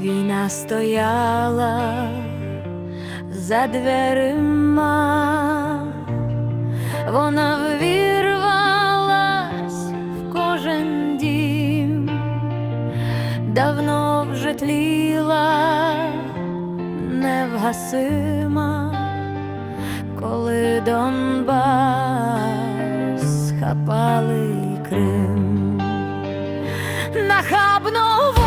Війна стояла за дверима, вона ввірвалась в кожен дім, давно вже тліла невгасима, коли Донбас хапали Крим. Нахабно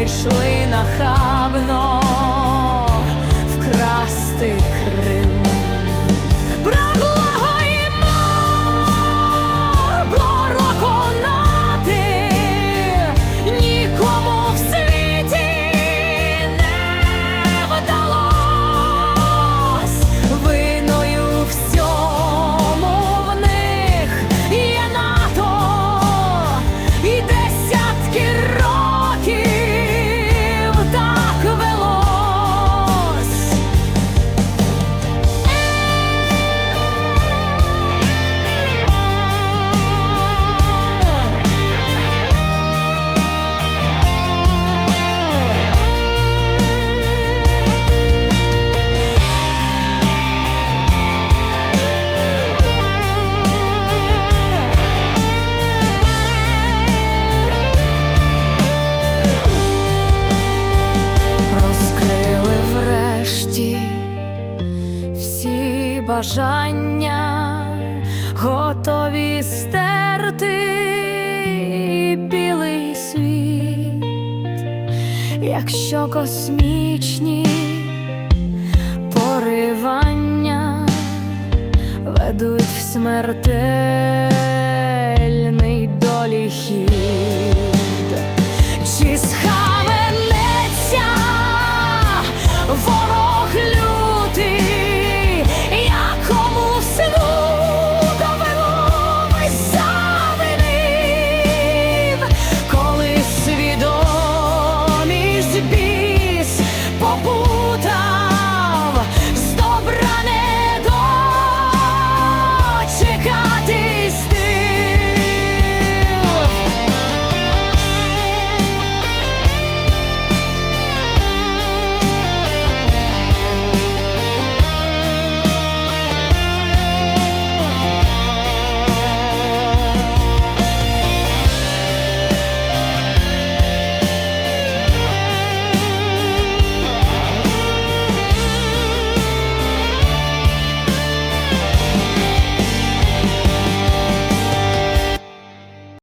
а йшли нахабно вкрасти бажання готові стерти білий світ, якщо космічні поривання ведуть в смертельний долі хід.